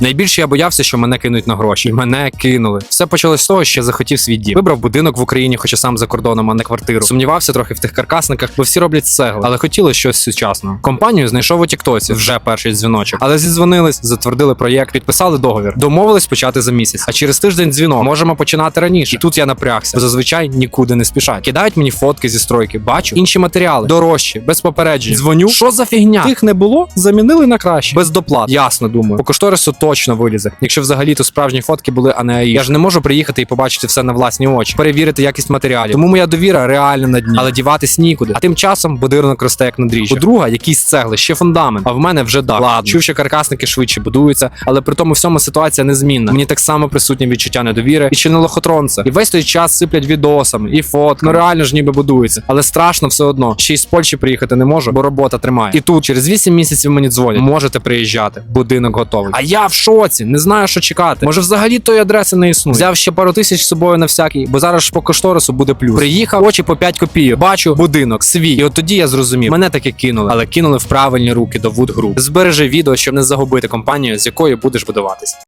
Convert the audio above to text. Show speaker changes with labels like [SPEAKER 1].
[SPEAKER 1] Найбільше я боявся, що мене кинуть на гроші. Мене кинули. Все почалось з того, що я захотів свій дім. Вибрав будинок в Україні, хоча сам за кордоном, а не квартиру. Сумнівався трохи в тих каркасниках, бо всі роблять з цегли, але хотіли щось сучасного. Компанію знайшов у Тіктоці, вже перший дзвіночок. Але зідзвонились, затвердили проєкт, підписали договір. Домовились почати за місяць. А через тиждень дзвінок. Можемо починати раніше. І тут я напрягся, бо зазвичай нікуди не спішать. Кидають мені фотки зі стройки, бачу інші матеріали, дорожчі, без попереджень. Дзвоню. Що за фігня? Тих не було, замінили на краще. Без доплат. Ясно думаю. По кошторису точно вилізе. Якщо взагалі то справжні фотки були, а не АІ. Я ж не можу приїхати і побачити все на власні очі, перевірити якість матеріалів. Тому моя довіра реально на дні, але діватись нікуди. А тим часом будинок росте як на дріжджі. У друга якісь цегли, ще фундамент. А в мене вже дах. Ладно. Чув, що каркасники швидше будуються, але при тому всьому ситуація незмінна. Мені так само присутнє відчуття недовіри і ще не лохотронце. І весь той час сиплять відосами і фот. Ну реально ж ніби будується. Але страшно все одно. Ще й з Польщі приїхати не можу, бо робота тримає. І тут через 8 місяців мені дзвонять. Можете приїжджати. Будинок готовий. А я в шоці, не знаю, що чекати. Може, взагалі тої адреси не існує. Взяв ще пару тисяч з собою на всякий, бо зараз по кошторису буде плюс. Приїхав очі по 5 копійок. Бачу будинок свій. І от тоді я зрозумів. Мене таке кинули, але кинули в правильні руки до Wood Group. Збережи відео, щоб не загубити компанію, з якою будеш будуватись.